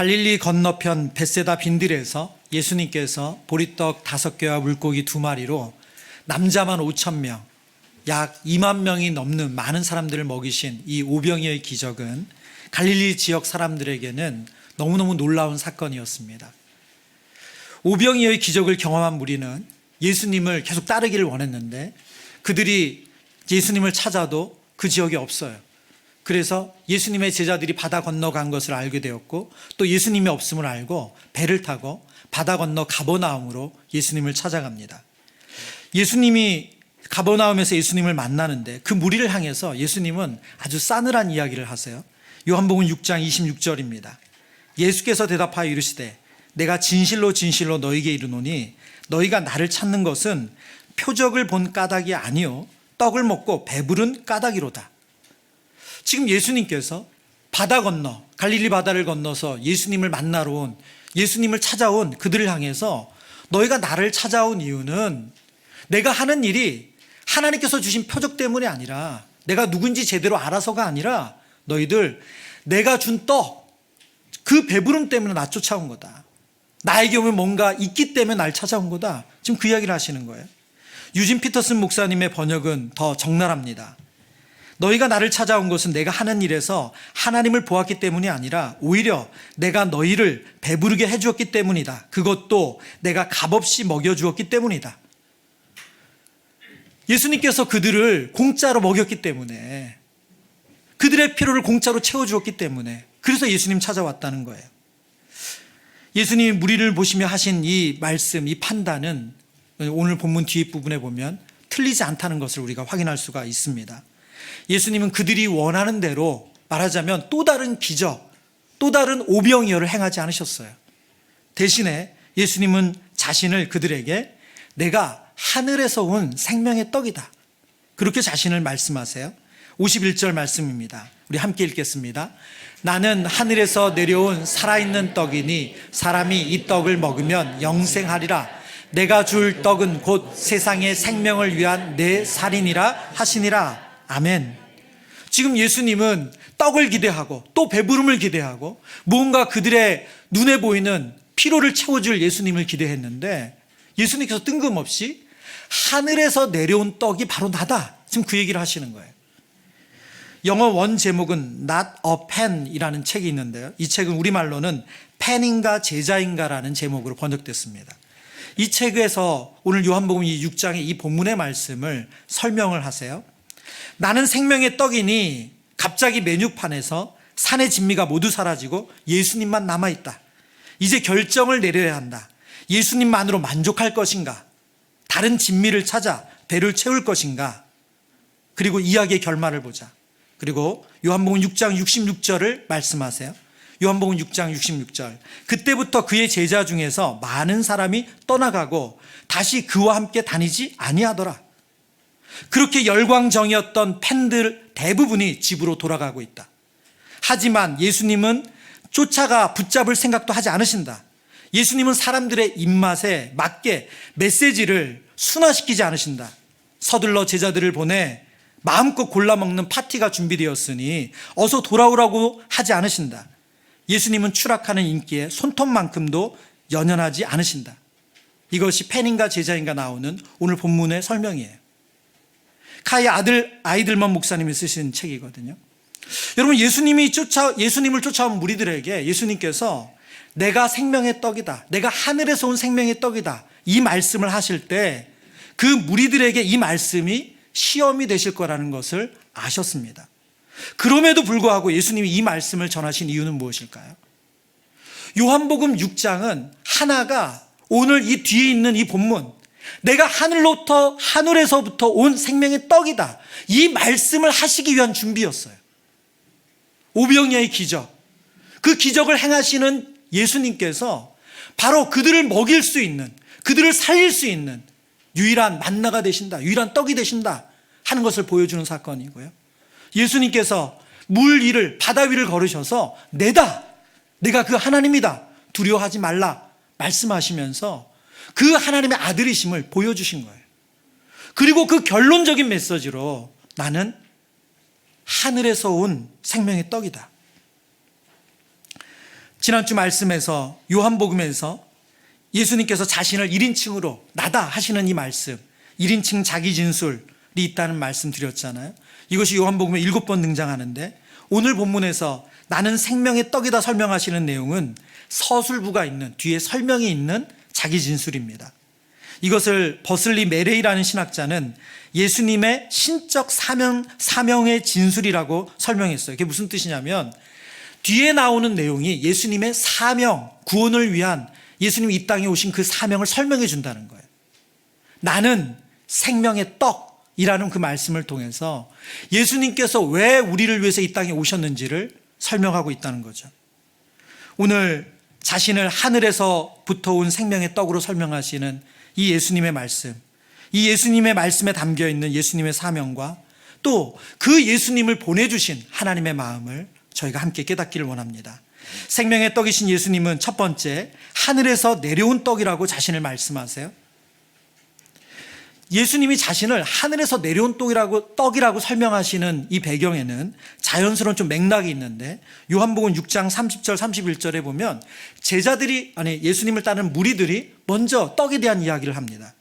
갈릴리 건너편 베세다 빈들에서 예수님께서 보리떡 다섯 개와 물고기 두 마리로 남자만 5천 명, 약 2만 명이 넘는 많은 사람들을 먹이신 이 오병이의 기적은 갈릴리 지역 사람들에게는 너무너무 놀라운 사건이었습니다. 오병이의 기적을 경험한 무리는 예수님을 계속 따르기를 원했는데 그들이 예수님을 찾아도 그 지역에 없어요. 그래서 예수님의 제자들이 바다 건너간 것을 알게 되었고 또 예수님이 없음을 알고 배를 타고 바다 건너 가버나움으로 예수님을 찾아갑니다. 예수님이 가버나움에서 예수님을 만나는데 그 무리를 향해서 예수님은 아주 싸늘한 이야기를 하세요. 요한복음 6장 26절입니다. 예수께서 대답하여 이르시되 내가 진실로 진실로 너희에게 이르노니 너희가 나를 찾는 것은 표적을 본 까닭이 아니요 떡을 먹고 배부른 까닭이로다. 지금 예수님께서 바다 건너 갈릴리 바다를 건너서 예수님을 만나러 온 예수님을 찾아온 그들을 향해서 너희가 나를 찾아온 이유는 내가 하는 일이 하나님께서 주신 표적 때문이 아니라 내가 누군지 제대로 알아서가 아니라 너희들 내가 준 떡 그 배부름 때문에 나 쫓아온 거다. 나에게 오면 뭔가 있기 때문에 날 찾아온 거다. 지금 그 이야기를 하시는 거예요. 유진 피터슨 목사님의 번역은 더 적나라합니다. 너희가 나를 찾아온 것은 내가 하는 일에서 하나님을 보았기 때문이 아니라 오히려 내가 너희를 배부르게 해주었기 때문이다. 그것도 내가 값없이 먹여주었기 때문이다. 예수님께서 그들을 공짜로 먹였기 때문에 그들의 필요를 공짜로 채워주었기 때문에 그래서 예수님 찾아왔다는 거예요. 예수님이 무리를 보시며 하신 이 말씀, 이 판단은 오늘 본문 뒷부분에 보면 틀리지 않다는 것을 우리가 확인할 수가 있습니다. 예수님은 그들이 원하는 대로 말하자면 또 다른 기적, 또 다른 오병이어를 행하지 않으셨어요. 대신에 예수님은 자신을 그들에게 내가 하늘에서 온 생명의 떡이다. 그렇게 자신을 말씀하세요. 51절 말씀입니다. 우리 함께 읽겠습니다. 나는 하늘에서 내려온 살아있는 떡이니 사람이 이 떡을 먹으면 영생하리라. 내가 줄 떡은 곧 세상의 생명을 위한 내 살이니라 하시니라. 아멘. 지금 예수님은 떡을 기대하고 또 배부름을 기대하고 무언가 그들의 눈에 보이는 피로를 채워줄 예수님을 기대했는데 예수님께서 뜬금없이 하늘에서 내려온 떡이 바로 나다. 지금 그 얘기를 하시는 거예요. 영어 원 제목은 Not a Pen이라는 책이 있는데요. 이 책은 우리말로는 펜인가 제자인가라는 제목으로 번역됐습니다. 이 책에서 오늘 요한복음 이 6장의 이 본문의 말씀을 설명을 하세요. 나는 생명의 떡이니 갑자기 메뉴판에서 산의 진미가 모두 사라지고 예수님만 남아있다. 이제 결정을 내려야 한다. 예수님만으로 만족할 것인가? 다른 진미를 찾아 배를 채울 것인가? 그리고 이야기의 결말을 보자. 그리고 요한복음 6장 66절을 말씀하세요. 요한복음 6장 66절. 그때부터 그의 제자 중에서 많은 사람이 떠나가고 다시 그와 함께 다니지 아니하더라. 그렇게 열광정이었던 팬들 대부분이 집으로 돌아가고 있다. 하지만 예수님은 쫓아가 붙잡을 생각도 하지 않으신다. 예수님은 사람들의 입맛에 맞게 메시지를 순화시키지 않으신다. 서둘러 제자들을 보내 마음껏 골라 먹는 파티가 준비되었으니 어서 돌아오라고 하지 않으신다. 예수님은 추락하는 인기에 손톱만큼도 연연하지 않으신다. 이것이 팬인가 제자인가 나오는 오늘 본문의 설명이에요. 카이 아들 아이들만 목사님이 쓰신 책이거든요. 여러분 예수님이 쫓아 예수님을 쫓아온 무리들에게 예수님께서 내가 생명의 떡이다. 내가 하늘에서 온 생명의 떡이다. 이 말씀을 하실 때 그 무리들에게 이 말씀이 시험이 되실 거라는 것을 아셨습니다. 그럼에도 불구하고 예수님이 이 말씀을 전하신 이유는 무엇일까요? 요한복음 6장은 하나가 오늘 이 뒤에 있는 이 본문 내가 하늘로부터 하늘에서부터 온 생명의 떡이다. 이 말씀을 하시기 위한 준비였어요. 오병이의 기적. 그 기적을 행하시는 예수님께서 바로 그들을 먹일 수 있는, 그들을 살릴 수 있는 유일한 만나가 되신다, 유일한 떡이 되신다 하는 것을 보여주는 사건이고요. 예수님께서 물 위를, 바다 위를 걸으셔서 내다, 내가 그 하나님이다, 두려워하지 말라 말씀하시면서 그 하나님의 아들이심을 보여주신 거예요. 그리고 그 결론적인 메시지로 나는 하늘에서 온 생명의 떡이다. 지난주 말씀에서 요한복음에서 예수님께서 자신을 1인칭으로 나다 하시는 이 말씀, 1인칭 자기 진술이 있다는 말씀 드렸잖아요. 이것이 요한복음에 일곱 번 등장하는데 오늘 본문에서 나는 생명의 떡이다 설명하시는 내용은 서술부가 있는 뒤에 설명이 있는 자기 진술입니다. 이것을 버슬리 메레이라는 신학자는 예수님의 신적 사명, 사명의 진술이라고 설명했어요. 그게 무슨 뜻이냐면 뒤에 나오는 내용이 예수님의 사명, 구원을 위한 예수님이 이 땅에 오신 그 사명을 설명해 준다는 거예요. 나는 생명의 떡이라는 그 말씀을 통해서 예수님께서 왜 우리를 위해서 이 땅에 오셨는지를 설명하고 있다는 거죠. 오늘 자신을 하늘에서부터 온 생명의 떡으로 설명하시는 이 예수님의 말씀, 이 예수님의 말씀에 담겨 있는 예수님의 사명과 또 그 예수님을 보내주신 하나님의 마음을 저희가 함께 깨닫기를 원합니다. 생명의 떡이신 예수님은 첫 번째, 하늘에서 내려온 떡이라고 자신을 말씀하세요. 예수님이 자신을 하늘에서 내려온 떡이라고, 떡이라고 설명하시는 이 배경에는 자연스러운 좀 맥락이 있는데 요한복음 6장 30절 31절에 보면 제자들이 아니 예수님을 따르는 무리들이 먼저 떡에 대한 이야기를 합니다.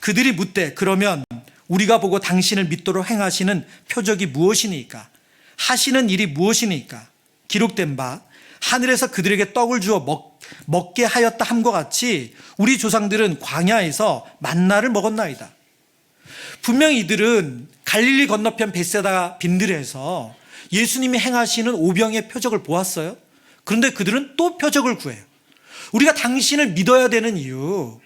그들이 묻되 그러면 우리가 보고 당신을 믿도록 행하시는 표적이 무엇이니까 하시는 일이 무엇이니까 기록된 바 하늘에서 그들에게 떡을 주어 먹, 먹게 하였다 함과 같이 우리 조상들은 광야에서 만나를 먹었나이다. 분명히 이들은 갈릴리 건너편 베세다 빈들에서 예수님이 행하시는 오병의 표적을 보았어요. 그런데 그들은 또 표적을 구해요. 우리가 당신을 믿어야 되는 이유.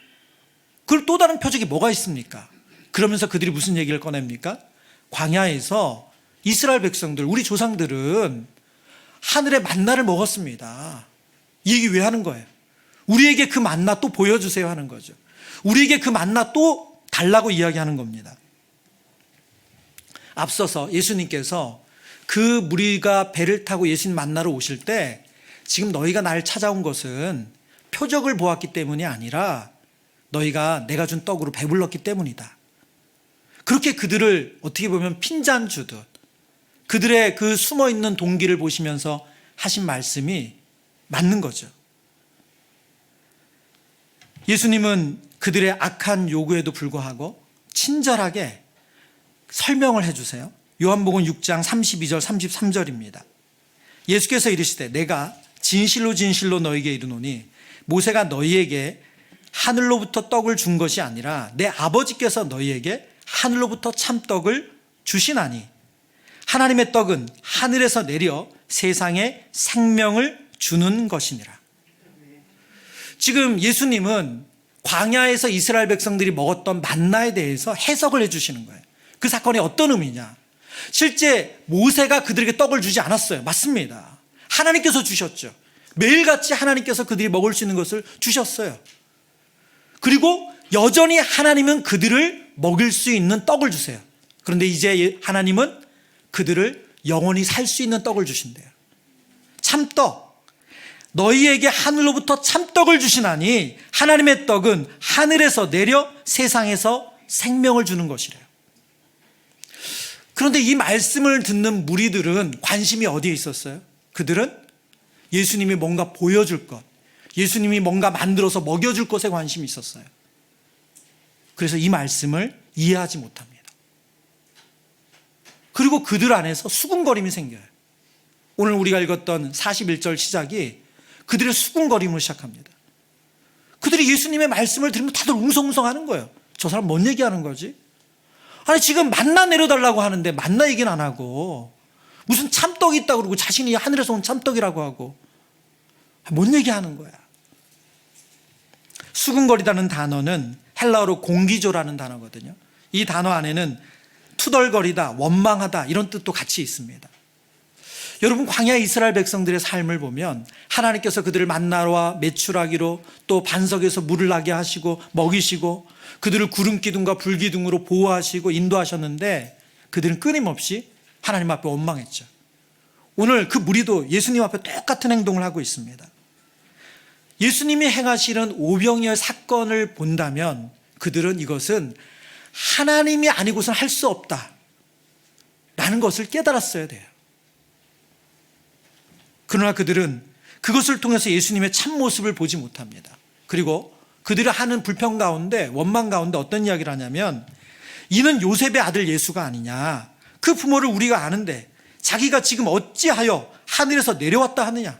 그걸 또 다른 표적이 뭐가 있습니까? 그러면서 그들이 무슨 얘기를 꺼냅니까? 광야에서 이스라엘 백성들, 우리 조상들은 하늘의 만나를 먹었습니다. 이 얘기 왜 하는 거예요? 우리에게 그 만나 또 보여주세요 하는 거죠. 우리에게 그 만나 또 달라고 이야기하는 겁니다. 앞서서 예수님께서 그 무리가 배를 타고 예수님 만나러 오실 때 지금 너희가 날 찾아온 것은 표적을 보았기 때문이 아니라 너희가 내가 준 떡으로 배불렀기 때문이다. 그렇게 그들을 어떻게 보면 핀잔 주듯 그들의 그 숨어 있는 동기를 보시면서 하신 말씀이 맞는 거죠. 예수님은 그들의 악한 요구에도 불구하고 친절하게 설명을 해주세요. 요한복음 6장 32절 33절입니다. 예수께서 이르시되 내가 진실로 진실로 너에게 이르노니 모세가 너희에게 하늘로부터 떡을 준 것이 아니라 내 아버지께서 너희에게 하늘로부터 참떡을 주시나니 하나님의 떡은 하늘에서 내려 세상에 생명을 주는 것이니라. 지금 예수님은 광야에서 이스라엘 백성들이 먹었던 만나에 대해서 해석을 해주시는 거예요. 그 사건이 어떤 의미냐? 실제 모세가 그들에게 떡을 주지 않았어요. 맞습니다. 하나님께서 주셨죠. 매일같이 하나님께서 그들이 먹을 수 있는 것을 주셨어요. 그리고 여전히 하나님은 그들을 먹일 수 있는 떡을 주세요. 그런데 이제 하나님은 그들을 영원히 살 수 있는 떡을 주신대요. 참떡. 너희에게 하늘로부터 참떡을 주시나니 하나님의 떡은 하늘에서 내려 세상에서 생명을 주는 것이래요. 그런데 이 말씀을 듣는 무리들은 관심이 어디에 있었어요? 그들은 예수님이 뭔가 보여줄 것, 예수님이 뭔가 만들어서 먹여줄 것에 관심이 있었어요. 그래서 이 말씀을 이해하지 못합니다. 그리고 그들 안에서 수군거림이 생겨요. 오늘 우리가 읽었던 41절 시작이 그들의 수군거림을 시작합니다. 그들이 예수님의 말씀을 들으면 다들 웅성웅성 하는 거예요. 저 사람 뭔 얘기하는 거지? 아니, 지금 만나 내려달라고 하는데 만나 얘기는 안 하고 무슨 참떡이 있다고 그러고 자신이 하늘에서 온 참떡이라고 하고 뭔 얘기하는 거야? 수근거리다는 단어는 헬라어로 공기조라는 단어거든요. 이 단어 안에는 투덜거리다, 원망하다 이런 뜻도 같이 있습니다. 여러분 광야 이스라엘 백성들의 삶을 보면 하나님께서 그들을 만나와 매출하기로 또 반석에서 물을 나게 하시고 먹이시고 그들을 구름 기둥과 불 기둥으로 보호하시고 인도하셨는데 그들은 끊임없이 하나님 앞에 원망했죠. 오늘 그 무리도 예수님 앞에 똑같은 행동을 하고 있습니다. 예수님이 행하시는 오병이어 사건을 본다면 그들은 이것은 하나님이 아니고선 할 수 없다. 라는 것을 깨달았어야 돼요. 그러나 그들은 그것을 통해서 예수님의 참모습을 보지 못합니다. 그리고 그들이 하는 불평 가운데 원망 가운데 어떤 이야기를 하냐면 이는 요셉의 아들 예수가 아니냐. 그 부모를 우리가 아는데 자기가 지금 어찌하여 하늘에서 내려왔다 하느냐.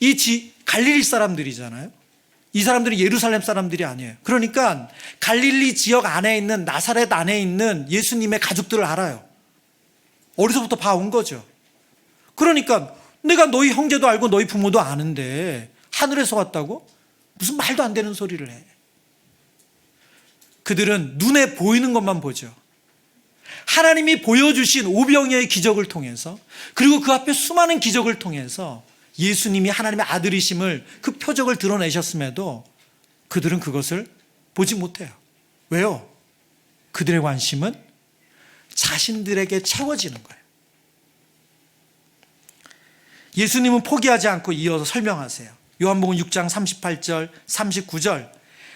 이 지, 갈릴리 사람들이잖아요. 이 사람들이 예루살렘 사람들이 아니에요. 그러니까 갈릴리 지역 안에 있는 나사렛 안에 있는 예수님의 가족들을 알아요. 어디서부터 봐온 거죠. 그러니까 내가 너희 형제도 알고 너희 부모도 아는데 하늘에서 왔다고? 무슨 말도 안 되는 소리를 해. 그들은 눈에 보이는 것만 보죠. 하나님이 보여주신 오병이의 기적을 통해서 그리고 그 앞에 수많은 기적을 통해서 예수님이 하나님의 아들이심을 그 표적을 드러내셨음에도 그들은 그것을 보지 못해요. 왜요? 그들의 관심은 자신들에게 채워지는 거예요. 예수님은 포기하지 않고 이어서 설명하세요. 요한복음 6장 38절, 39절.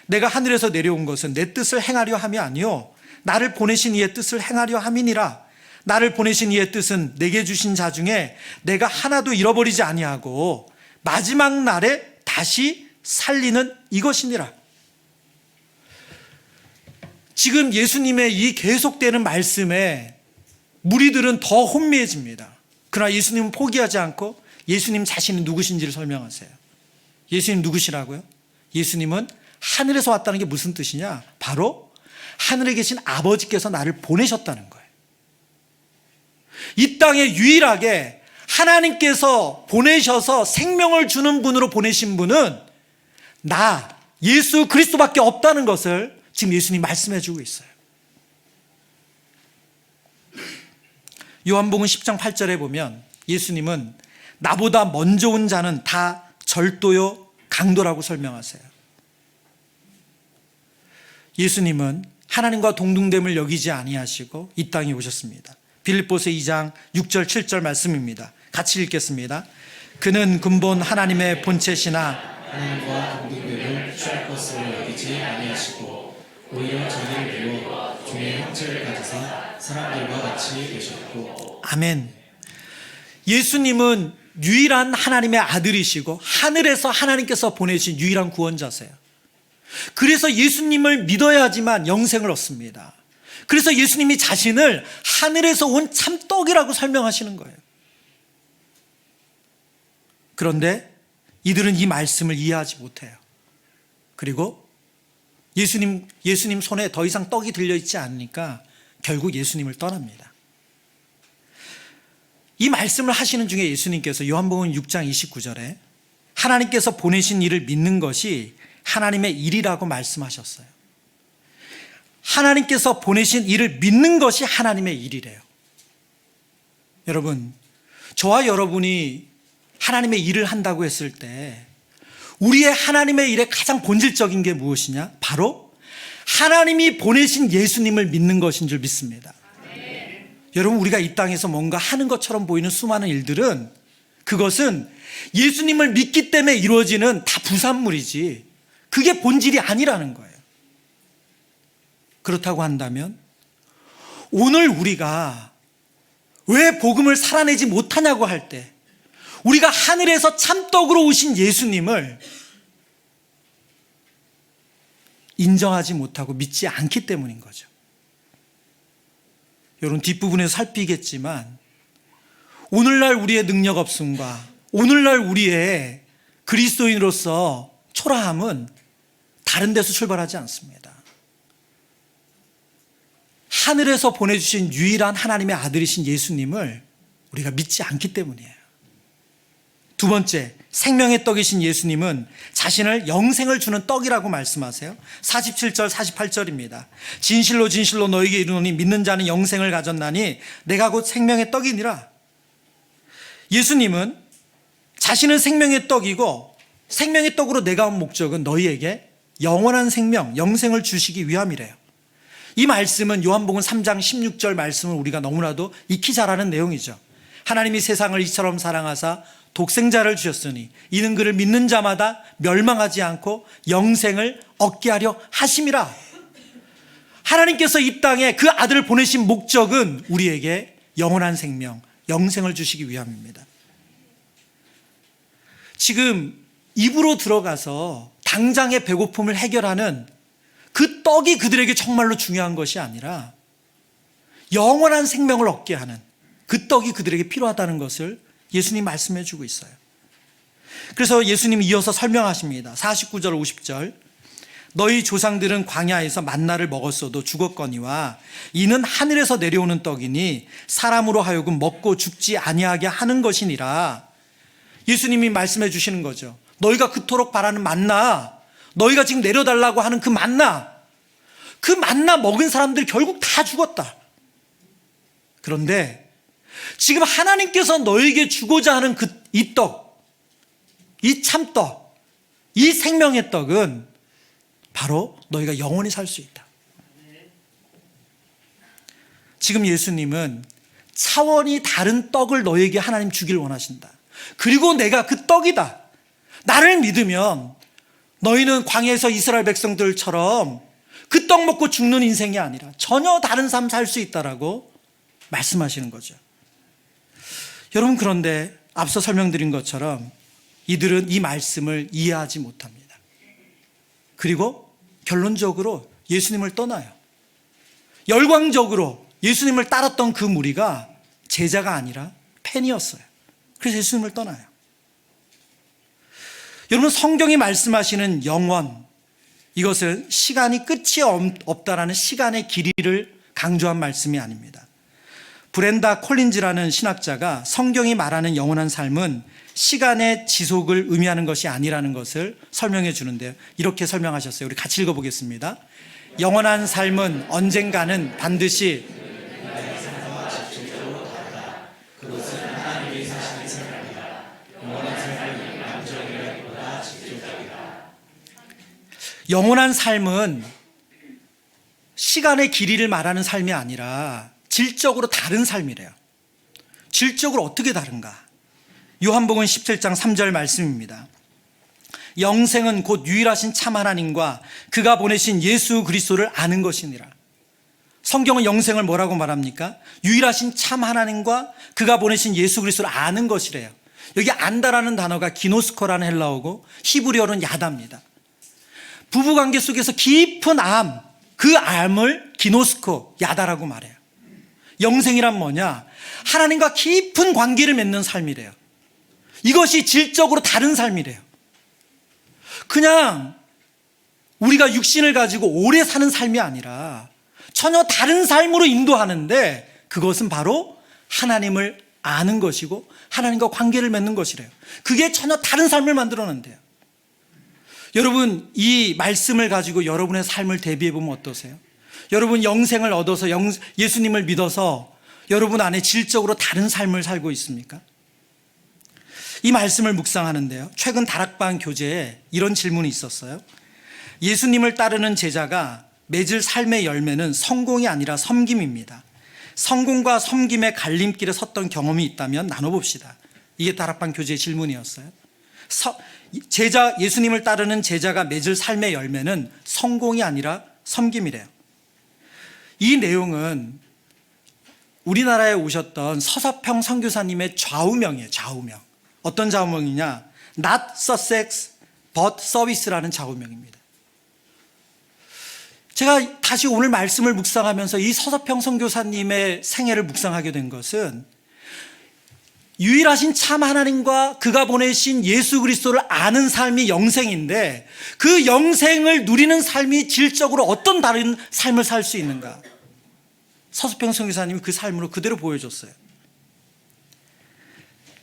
내가 하늘에서 내려온 것은 내 뜻을 행하려 함이 아니요 나를 보내신 이의 뜻을 행하려 함이니라. 나를 보내신 이의 뜻은 내게 주신 자 중에 내가 하나도 잃어버리지 아니하고 마지막 날에 다시 살리는 이것이니라. 지금 예수님의 이 계속되는 말씀에 무리들은 더 혼미해집니다. 그러나 예수님은 포기하지 않고 예수님 자신이 누구신지를 설명하세요. 예수님 누구시라고요? 예수님은 하늘에서 왔다는 게 무슨 뜻이냐? 바로 하늘에 계신 아버지께서 나를 보내셨다는 거예요. 이 땅에 유일하게 하나님께서 보내셔서 생명을 주는 분으로 보내신 분은 나, 예수 그리스도밖에 없다는 것을 지금 예수님 말씀해 주고 있어요. 요한복음 10장 8절에 보면 예수님은 나보다 먼저 온 자는 다 절도요 강도라고 설명하세요. 예수님은 하나님과 동등됨을 여기지 아니하시고 이 땅에 오셨습니다. 빌립보서 2장 6절 7절 말씀입니다. 같이 읽겠습니다. 그는 근본 하나님의 본체시나 하나님과 동등됨을 취할 것으로 여기지 아니하시고 오히려 자기를 비워 종의 형체를 가지사 사람들과 같이 되셨고 아멘. 예수님은 유일한 하나님의 아들이시고 하늘에서 하나님께서 보내신 유일한 구원자세요. 그래서 예수님을 믿어야지만 영생을 얻습니다. 그래서 예수님이 자신을 하늘에서 온 참떡이라고 설명하시는 거예요. 그런데 이들은 이 말씀을 이해하지 못해요. 그리고 예수님, 예수님 손에 더 이상 떡이 들려있지 않으니까 결국 예수님을 떠납니다. 이 말씀을 하시는 중에 예수님께서 요한복음 6장 29절에 하나님께서 보내신 일을 믿는 것이 하나님의 일이라고 말씀하셨어요. 하나님께서 보내신 일을 믿는 것이 하나님의 일이래요. 여러분, 저와 여러분이 하나님의 일을 한다고 했을 때 우리의 하나님의 일의 가장 본질적인 게 무엇이냐? 바로 하나님이 보내신 예수님을 믿는 것인 줄 믿습니다. 여러분, 우리가 이 땅에서 뭔가 하는 것처럼 보이는 수많은 일들은 그것은 예수님을 믿기 때문에 이루어지는 다 부산물이지 그게 본질이 아니라는 거예요. 그렇다고 한다면 오늘 우리가 왜 복음을 살아내지 못하냐고 할 때 우리가 하늘에서 참떡으로 오신 예수님을 인정하지 못하고 믿지 않기 때문인 거죠. 여러분 뒷부분에서 살피겠지만 오늘날 우리의 능력 없음과 오늘날 우리의 그리스도인으로서 초라함은 다른 데서 출발하지 않습니다. 하늘에서 보내주신 유일한 하나님의 아들이신 예수님을 우리가 믿지 않기 때문이에요. 두 번째, 생명의 떡이신 예수님은 자신을 영생을 주는 떡이라고 말씀하세요. 47절, 48절입니다. 진실로 진실로 너에게 이르노니 믿는 자는 영생을 가졌나니 내가 곧 생명의 떡이니라. 예수님은 자신은 생명의 떡이고 생명의 떡으로 내가 온 목적은 너희에게 영원한 생명, 영생을 주시기 위함이래요. 이 말씀은 요한복음 3장 16절 말씀을 우리가 너무나도 익히 잘 아는 내용이죠. 하나님이 세상을 이처럼 사랑하사 독생자를 주셨으니 이는 그를 믿는 자마다 멸망하지 않고 영생을 얻게 하려 하심이라. 하나님께서 이 땅에 그 아들을 보내신 목적은 우리에게 영원한 생명, 영생을 주시기 위함입니다. 지금 입으로 들어가서 당장의 배고픔을 해결하는 그 떡이 그들에게 정말로 중요한 것이 아니라 영원한 생명을 얻게 하는 그 떡이 그들에게 필요하다는 것을 예수님 말씀해 주고 있어요. 그래서 예수님이 이어서 설명하십니다. 49절, 50절. 너희 조상들은 광야에서 만나를 먹었어도 죽었거니와 이는 하늘에서 내려오는 떡이니 사람으로 하여금 먹고 죽지 아니하게 하는 것이니라. 예수님이 말씀해 주시는 거죠. 너희가 그토록 바라는 만나, 너희가 지금 내려달라고 하는 그 만나, 그 만나 먹은 사람들 결국 다 죽었다. 그런데 지금 하나님께서 너에게 주고자 하는 그 이 떡, 이 참떡, 이 생명의 떡은 바로 너희가 영원히 살 수 있다. 지금 예수님은 차원이 다른 떡을 너에게 하나님 주길 원하신다. 그리고 내가 그 떡이다. 나를 믿으면 너희는 광야에서 이스라엘 백성들처럼 그 떡 먹고 죽는 인생이 아니라 전혀 다른 삶 살 수 있다라고 말씀하시는 거죠. 여러분 그런데 앞서 설명드린 것처럼 이들은 이 말씀을 이해하지 못합니다. 그리고 결론적으로 예수님을 떠나요. 열광적으로 예수님을 따랐던 그 무리가 제자가 아니라 팬이었어요. 그래서 예수님을 떠나요. 여러분 성경이 말씀하시는 영원 이것은 시간이 끝이 없다라는 시간의 길이를 강조한 말씀이 아닙니다. 브렌다 콜린즈라는 신학자가 성경이 말하는 영원한 삶은 시간의 지속을 의미하는 것이 아니라는 것을 설명해 주는데요. 이렇게 설명하셨어요. 우리 같이 읽어보겠습니다. 영원한 삶은 언젠가는 반드시 영원한 삶은 시간의 길이를 말하는 삶이 아니라 질적으로 다른 삶이래요. 질적으로 어떻게 다른가? 요한복음 17장 3절 말씀입니다. 영생은 곧 유일하신 참 하나님과 그가 보내신 예수 그리스도를 아는 것이니라. 성경은 영생을 뭐라고 말합니까? 유일하신 참 하나님과 그가 보내신 예수 그리스도를 아는 것이래요. 여기 안다라는 단어가 기노스코라는 헬라어고 히브리어는 야다입니다. 부부 관계 속에서 깊은 암, 그 암을 기노스코, 야다라고 말해요. 영생이란 뭐냐? 하나님과 깊은 관계를 맺는 삶이래요. 이것이 질적으로 다른 삶이래요. 그냥 우리가 육신을 가지고 오래 사는 삶이 아니라 전혀 다른 삶으로 인도하는데 그것은 바로 하나님을 아는 것이고 하나님과 관계를 맺는 것이래요. 그게 전혀 다른 삶을 만들어낸대요. 여러분, 이 말씀을 가지고 여러분의 삶을 대비해 보면 어떠세요? 여러분 영생을 얻어서 영, 예수님을 믿어서 여러분 안에 질적으로 다른 삶을 살고 있습니까? 이 말씀을 묵상하는데요. 최근 다락방 교재에 이런 질문이 있었어요. 예수님을 따르는 제자가 맺을 삶의 열매는 성공이 아니라 섬김입니다. 성공과 섬김의 갈림길에 섰던 경험이 있다면 나눠봅시다. 이게 다락방 교재의 질문이었어요. 서, 제자, 예수님을 따르는 제자가 맺을 삶의 열매는 성공이 아니라 섬김이래요. 이 내용은 우리나라에 오셨던 서서평 선교사님의 좌우명이에요. 좌우명. 어떤 좌우명이냐? Not Sussex, but Service라는 좌우명입니다. 제가 다시 오늘 말씀을 묵상하면서 이 서서평 선교사님의 생애를 묵상하게 된 것은 유일하신 참 하나님과 그가 보내신 예수 그리스도를 아는 삶이 영생인데 그 영생을 누리는 삶이 질적으로 어떤 다른 삶을 살 수 있는가? 서수평 선교사님이 그 삶으로 그대로 보여줬어요.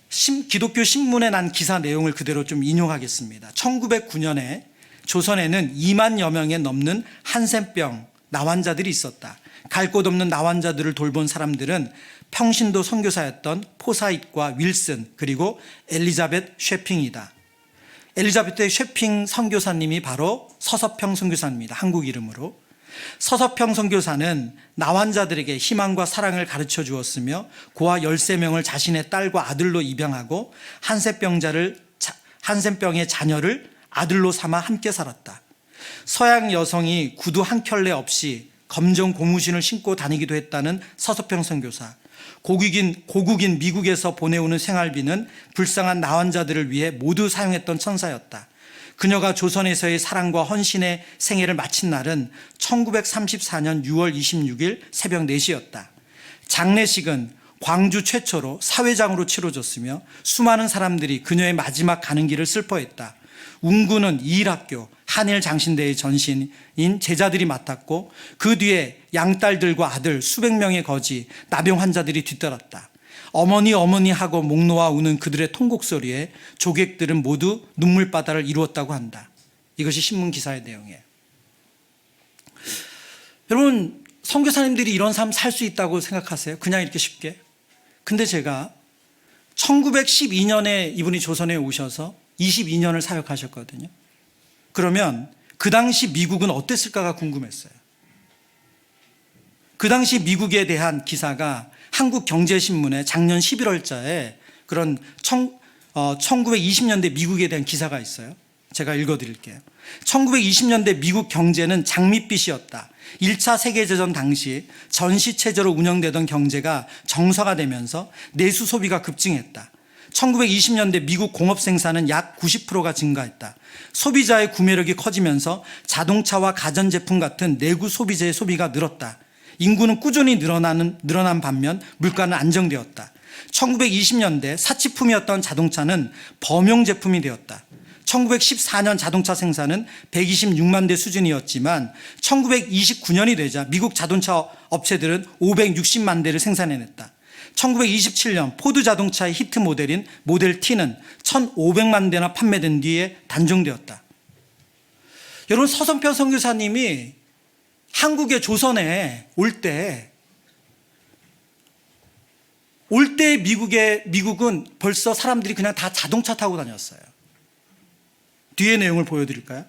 심, 기독교 신문에 난 기사 내용을 그대로 좀 인용하겠습니다. 1909년에 조선에는 2만여 명에 넘는 한센병 나환자들이 있었다. 갈 곳 없는 나환자들을 돌본 사람들은 평신도 선교사였던 포사잇과 윌슨 그리고 엘리자벳 쉐핑이다. 엘리자베트 쉐핑 선교사님이 바로 서서평 선교사입니다. 한국 이름으로. 서서평 선교사는 나환자들에게 희망과 사랑을 가르쳐 주었으며 고아 13명을 자신의 딸과 아들로 입양하고 한센병자를 한센병의 자녀를 아들로 삼아 함께 살았다. 서양 여성이 구두 한 켤레 없이 검정 고무신을 신고 다니기도 했다는 서서평 선교사. 고국인, 고국인 미국에서 보내오는 생활비는 불쌍한 나환자들을 위해 모두 사용했던 천사였다. 그녀가 조선에서의 사랑과 헌신의 생애를 마친 날은 1934년 6월 26일 새벽 4시였다. 장례식은 광주 최초로 사회장으로 치러졌으며 수많은 사람들이 그녀의 마지막 가는 길을 슬퍼했다. 운구는 이일학교 한일 장신대의 전신인 제자들이 맡았고 그 뒤에 양딸들과 아들 수백 명의 거지 나병 환자들이 뒤따랐다. 어머니 어머니 하고 목 놓아 우는 그들의 통곡 소리에 조객들은 모두 눈물바다를 이루었다고 한다. 이것이 신문 기사의 내용이에요. 여러분 선교사님들이 이런 삶 살 수 있다고 생각하세요? 그냥 이렇게 쉽게? 근데 제가 1912년에 이분이 조선에 오셔서 22년을 사역하셨거든요. 그러면 그 당시 미국은 어땠을까가 궁금했어요. 그 당시 미국에 대한 기사가 한국경제신문에 작년 11월자에 그런 청, 어, 1920년대 미국에 대한 기사가 있어요. 제가 읽어 드릴게요. 1920년대 미국 경제는 장밋빛이었다. 1차 세계대전 당시 전시체제로 운영되던 경제가 정서화되면서 내수 소비가 급증했다. 1920년대 미국 공업 생산은 약 90%가 증가했다. 소비자의 구매력이 커지면서 자동차와 가전제품 같은 내구 소비재의 소비가 늘었다. 인구는 꾸준히 늘어나는, 늘어난 반면 물가는 안정되었다. 1920년대 사치품이었던 자동차는 범용 제품이 되었다. 1914년 자동차 생산은 126만 대 수준이었지만 1929년이 되자 미국 자동차 업체들은 560만 대를 생산해냈다. 1927년 포드 자동차의 히트 모델인 모델 T는 1,500만 대나 판매된 뒤에 단종되었다. 여러분 서선표 선교사님이 한국의 조선에 올 때, 올 때 미국의, 미국은 벌써 사람들이 그냥 다 자동차 타고 다녔어요. 뒤에 내용을 보여드릴까요?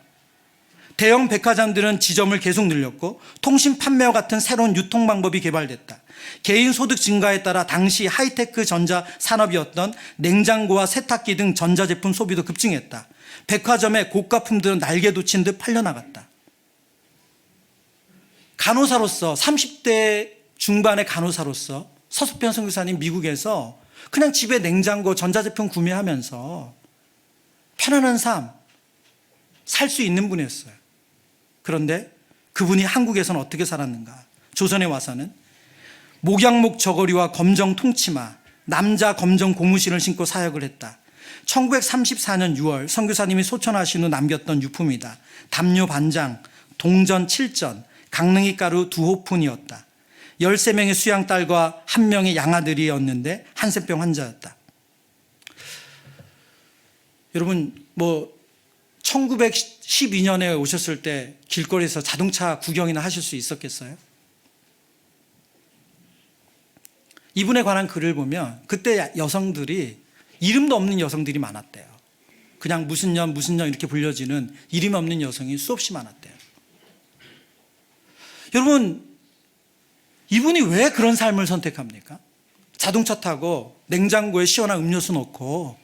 대형 백화점들은 지점을 계속 늘렸고 통신 판매와 같은 새로운 유통 방법이 개발됐다. 개인 소득 증가에 따라 당시 하이테크 전자 산업이었던 냉장고와 세탁기 등 전자제품 소비도 급증했다. 백화점의 고가품들은 날개 돋친 듯 팔려나갔다. 간호사로서 30대 중반의 간호사로서 서수편 선교사님 미국에서 그냥 집에 냉장고 전자제품 구매하면서 편안한 삶 살 수 있는 분이었어요. 그런데 그분이 한국에서는 어떻게 살았는가? 조선에 와서는 목양목 저고리와 검정 통치마, 남자 검정 고무신을 신고 사역을 했다. 1934년 6월 선교사님이 소천하신 후 남겼던 유품이다. 담요 반장, 동전 7전, 강릉이 가루 두 호푼이었다. 13명의 수양딸과 한 명의 양아들이었는데 한센병 환자였다. 여러분 뭐 1912년에 오셨을 때 길거리에서 자동차 구경이나 하실 수 있었겠어요? 이분에 관한 글을 보면 그때 여성들이 이름도 없는 여성들이 많았대요. 그냥 무슨 년 무슨 년 이렇게 불려지는 이름 없는 여성이 수없이 많았대요. 여러분 이분이 왜 그런 삶을 선택합니까? 자동차 타고 냉장고에 시원한 음료수 넣고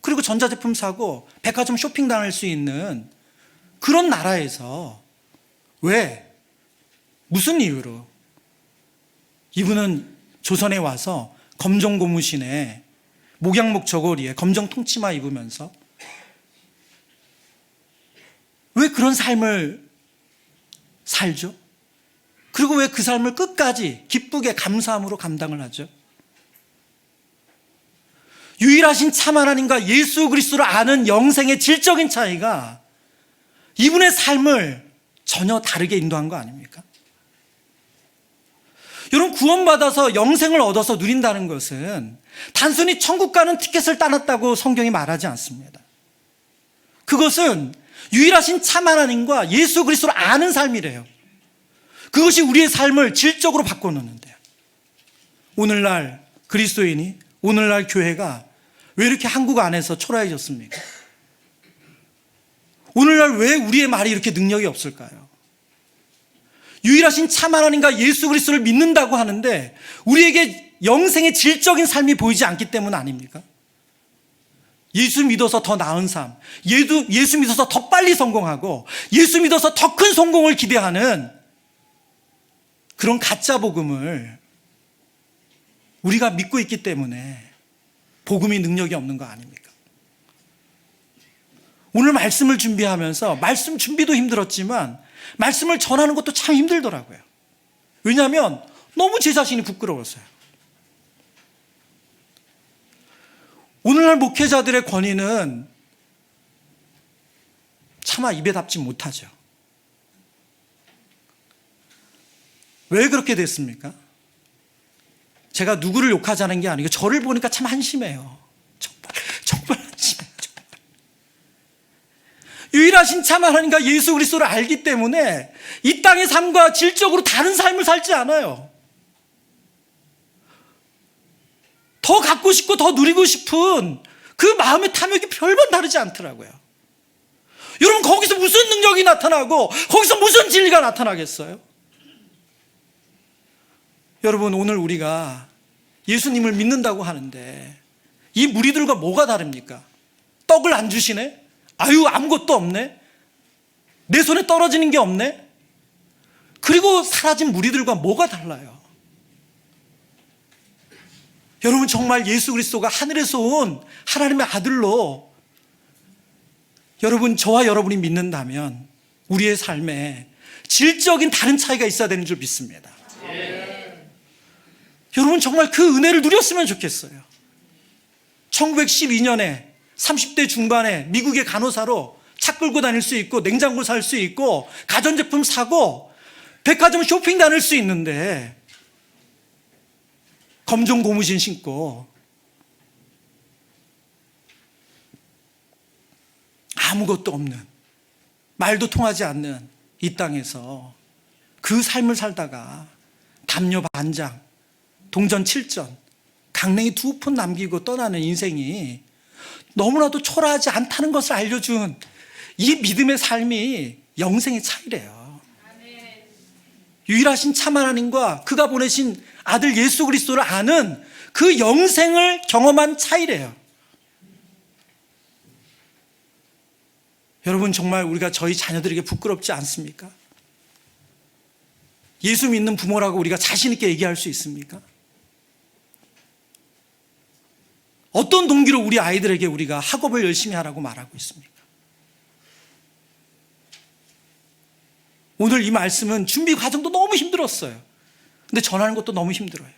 그리고 전자제품 사고 백화점 쇼핑 다닐 수 있는 그런 나라에서 왜 무슨 이유로 이분은 조선에 와서 검정 고무신에 목양목 저고리에 검정 통치마 입으면서 왜 그런 삶을 살죠? 그리고 왜 그 삶을 끝까지 기쁘게 감사함으로 감당을 하죠? 유일하신 참 하나님과 예수 그리스도를 아는 영생의 질적인 차이가 이분의 삶을 전혀 다르게 인도한 거 아닙니까? 여러분 구원받아서 영생을 얻어서 누린다는 것은 단순히 천국 가는 티켓을 따놨다고 성경이 말하지 않습니다. 그것은 유일하신 참 하나님과 예수 그리스도를 아는 삶이래요. 그것이 우리의 삶을 질적으로 바꿔놓는데요. 오늘날 그리스도인이 오늘날 교회가 왜 이렇게 한국 안에서 초라해졌습니까? 오늘날 왜 우리의 말이 이렇게 능력이 없을까요? 유일하신 참 하나님과 예수 그리스도를 믿는다고 하는데 우리에게 영생의 질적인 삶이 보이지 않기 때문 아닙니까? 예수 믿어서 더 나은 삶, 예수, 예수 믿어서 더 빨리 성공하고 예수 믿어서 더 큰 성공을 기대하는 그런 가짜 복음을 우리가 믿고 있기 때문에 복음이 능력이 없는 거 아닙니까? 오늘 말씀을 준비하면서 말씀 준비도 힘들었지만 말씀을 전하는 것도 참 힘들더라고요. 왜냐하면 너무 제 자신이 부끄러웠어요. 오늘날 목회자들의 권위는 차마 입에 담지 못하죠. 왜 그렇게 됐습니까? 제가 누구를 욕하자는 게 아니고 저를 보니까 참 한심해요. 정말 정말 한심해요. 정말. 유일하신 참 하나님과 예수 그리스도를 알기 때문에 이 땅의 삶과 질적으로 다른 삶을 살지 않아요. 더 갖고 싶고 더 누리고 싶은 그 마음의 탐욕이 별반 다르지 않더라고요. 여러분 거기서 무슨 능력이 나타나고 거기서 무슨 진리가 나타나겠어요? 여러분 오늘 우리가 예수님을 믿는다고 하는데 이 무리들과 뭐가 다릅니까? 떡을 안 주시네? 아유 아무것도 없네? 내 손에 떨어지는 게 없네? 그리고 사라진 무리들과 뭐가 달라요? 여러분 정말 예수 그리스도가 하늘에서 온 하나님의 아들로 여러분 저와 여러분이 믿는다면 우리의 삶에 질적인 다른 차이가 있어야 되는 줄 믿습니다. 여러분 정말 그 은혜를 누렸으면 좋겠어요. 1912년에 30대 중반에 미국의 간호사로 차 끌고 다닐 수 있고 냉장고 살 수 있고 가전제품 사고 백화점 쇼핑 다닐 수 있는데 검정 고무신 신고 아무것도 없는 말도 통하지 않는 이 땅에서 그 삶을 살다가 담요 반장, 동전 7전, 강냉이 두 푼 남기고 떠나는 인생이 너무나도 초라하지 않다는 것을 알려준 이 믿음의 삶이 영생의 차이래요. 유일하신 참 하나님과 그가 보내신 아들 예수 그리스도를 아는 그 영생을 경험한 차이래요. 여러분 정말 우리가 저희 자녀들에게 부끄럽지 않습니까? 예수 믿는 부모라고 우리가 자신 있게 얘기할 수 있습니까? 어떤 동기로 우리 아이들에게 우리가 학업을 열심히 하라고 말하고 있습니까? 오늘 이 말씀은 준비 과정도 너무 힘들었어요. 근데 전하는 것도 너무 힘들어요.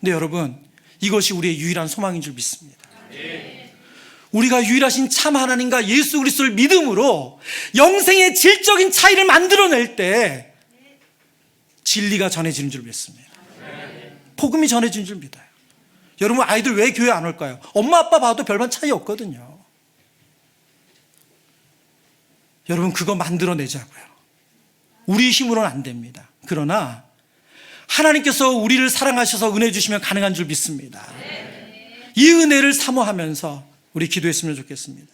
근데 여러분, 이것이 우리의 유일한 소망인 줄 믿습니다. 우리가 유일하신 참 하나님과 예수 그리스도를 믿음으로 영생의 질적인 차이를 만들어낼 때 진리가 전해지는 줄 믿습니다. 복음이 전해지는 줄 믿어요. 여러분 아이들 왜 교회 안 올까요? 엄마 아빠 봐도 별반 차이 없거든요. 여러분 그거 만들어내자고요. 우리 힘으로는 안 됩니다. 그러나 하나님께서 우리를 사랑하셔서 은혜 주시면 가능한 줄 믿습니다. 이 은혜를 사모하면서 우리 기도했으면 좋겠습니다.